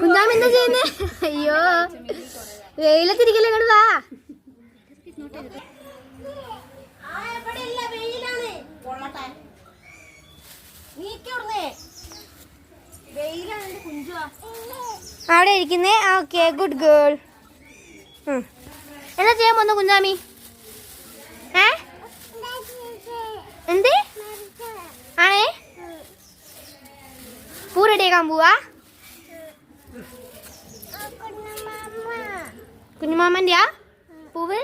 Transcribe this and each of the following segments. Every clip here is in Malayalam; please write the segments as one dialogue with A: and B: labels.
A: കുഞ്ഞാമ എന്താ ചെയ്യുന്നേ? അയ്യോ. വെയിലത്തിരിക്കല്ലേ ഇങ്ങോട്ട് വാ. അവിടെ ഇരിക്കുന്നേ? ഓക്കെ ഗുഡ് ഗേൾ എന്താ ചെയ്യാൻ പോന്നു കുഞ്ഞാമി ഏ? എന്ത്? ആണേ? പൂ റെഡിയാക്കാൻ പോവാ? കുഞ്ഞുമാമന്റെയാ പൂവ്?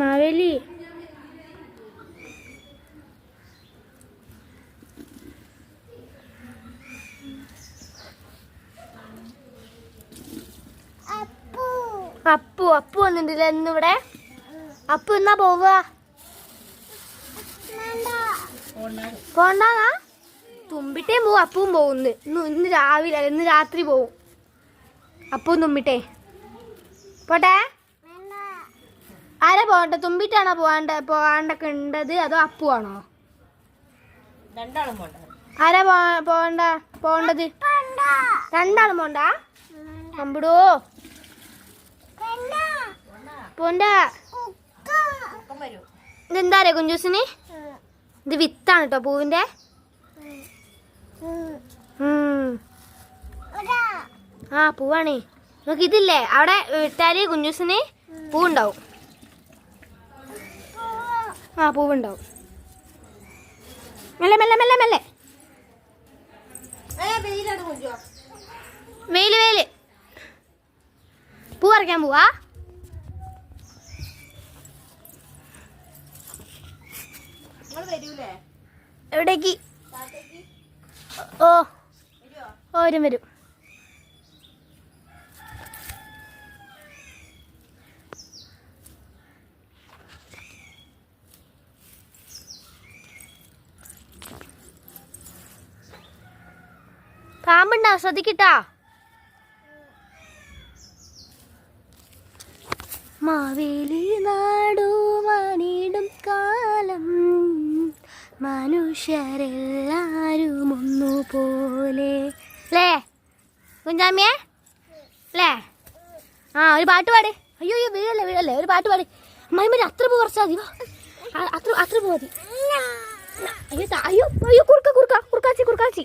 A: മാവേലി. അപ്പു. അപ്പു വന്നിട്ടില്ല ഇന്നിവിടെ? അപ്പു എന്നാ പോവുക? പോണ്ടാ തുമ്പിട്ടേം പോവും അപ്പവും പോകുന്നു ഇന്ന് ഇന്ന് രാവിലെ ഇന്ന് രാത്രി പോവും. അപ്പവും തുമ്പിട്ടേ. പോട്ടെ? ആരാ പോകണ്ട? തുമ്പിട്ടാണോ പോവാണ്ട പോകാണ്ടൊക്കെ ഉണ്ടത് അതോ അപ്പു ആണോ ആരാ പോ- പോകണ്ട? പോകണ്ടത്? രണ്ടാളും പോണ്ട. അമ്പിടോ പോണ്ട ഇതെന്താ അറിയോ കുഞ്ചൂസിന്? ഇത് വിത്താണ് കേട്ടോ പൂവിന്റെ. ആ പൂവാണേ. നമുക്ക് ഇതില്ലേ? അവിടെ വിട്ടാൽ കുഞ്ഞൂസിന് പൂവുണ്ടാവും. ആ പൂവുണ്ടാവും. മെല്ലെ മെല്ലെ മെല്ലെ മെല്ലെ. വെയിൽ വെയിൽ. പൂ പറിക്കാൻ പോവാ. എവിടേക്ക്? ഓ ഓരും വരും വരും പാമ്പുണ്ടാ ശ്രദ്ധിക്കട്ടാ മാവേലി നാടു കാലം മനുഷ്യരെല്ലാരും ഒന്നുപോലെ ലേ കുഞ്ചാമിയെ ലേ ആ ഒരു പാട്ട് പാടി. അയ്യോ അയ്യോ വീഴല്ലേ വീഴല്ലേ. ഒരു പാട്ട് പാടി. അമ്മായിമ്മ അത്ര പൂ കുറച്ചാൽ മതി അത്ര അത്ര പൂ മതി. അയ്യോ അയ്യോ അയ്യോ കുറുക്ക കുറുക്ക കുറുക്കാച്ചി കുറുക്കാച്ചി.